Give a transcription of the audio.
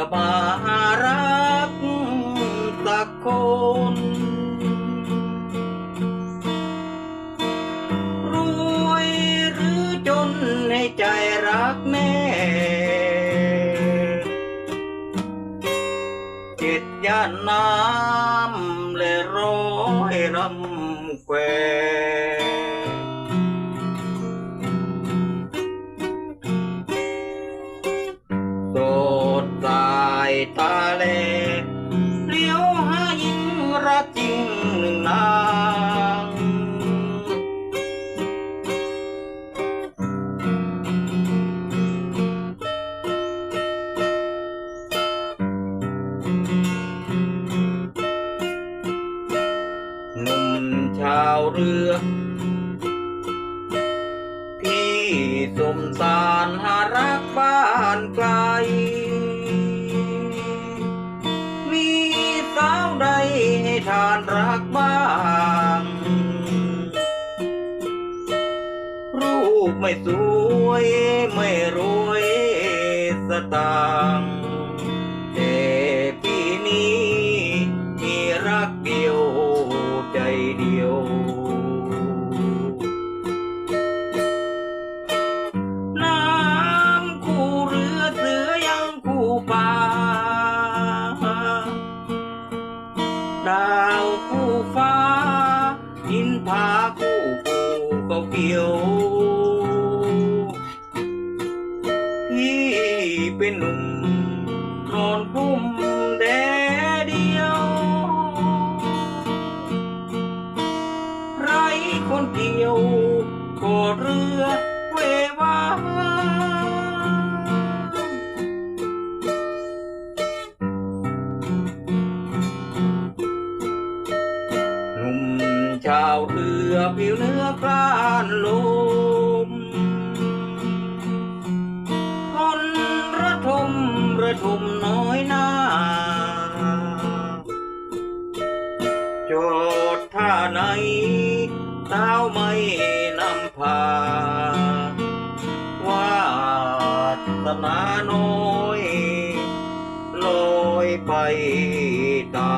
อบารักตะโกนรวยหรือจนในใจรักแม่เจ็ดย่านน้ำเลยร้อยรำแคว ตาแลเลี้ยวหายิงรักจริงหนึ่งนางหนุ่มชาวเรือ พี่สมสารหารักบ้านไกล ทานรักบ้างรูปไม่สวย ไม่รวยสตางค์แต่ปีนี้ มีรักเดียวใจเดียว พาคู่ปูก็เกี่ยว พี่เป็นหนุ่มนอนพุ่มาเรือผิวเนื้อกลานลมทนระทมระทมน้อยหน้าจดท่าไหนเท้าไม่นำพาวาสนาน้อยลอยไปตา